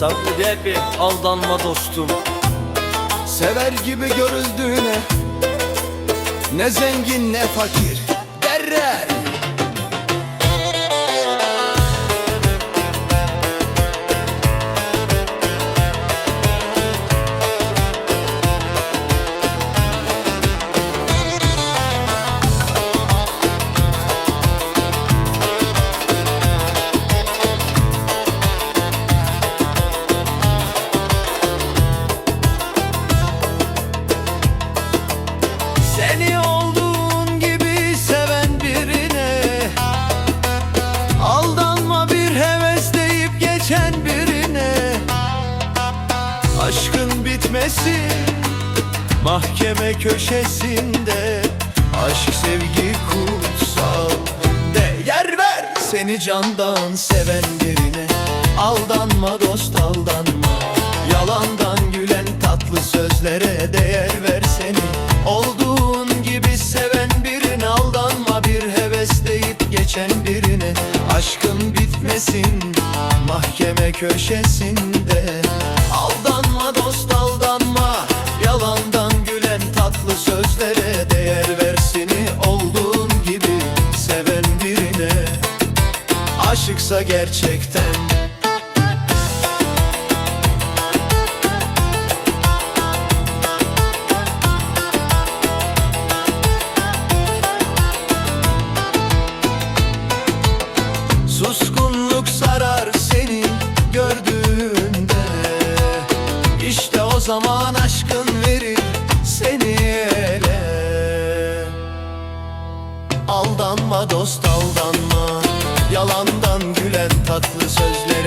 Rapi aldanma dostum. Sever gibi görüldüğüne Ne zengin ne fakir Bitmesin mahkeme köşesinde Aşk sevgi kutsal Değer ver. Seni candan seven birine Aldanma dost aldanma. Yalandan gülen tatlı sözlere değer ver seni. Olduğun gibi seven birine aldanma bir heves deyip geçen birine. Aşkın bitmesin mahkeme köşesinde Aldanma Aşıksa gerçekten. Suskunluk sarar seni gördüğünde. İşte o zaman aşkın verir seni Aldanma dost aldanma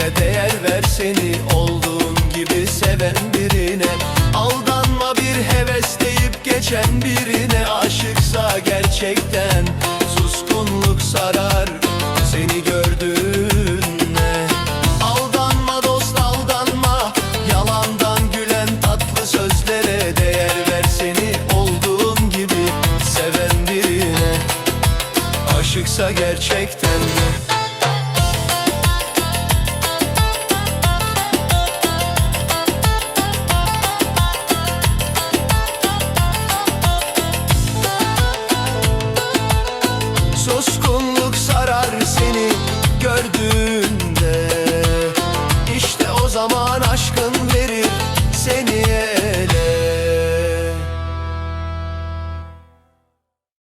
sözlere değer ver seni Olduğun gibi seven birine. Aldanma bir heves deyip geçen birine. Aşıksa gerçekten suskunluk sarar seni gördüğünde. Aldanma dost aldanma Yalandan gülen tatlı sözlere değer ver seni Olduğun gibi seven birine. Aşıksa gerçekten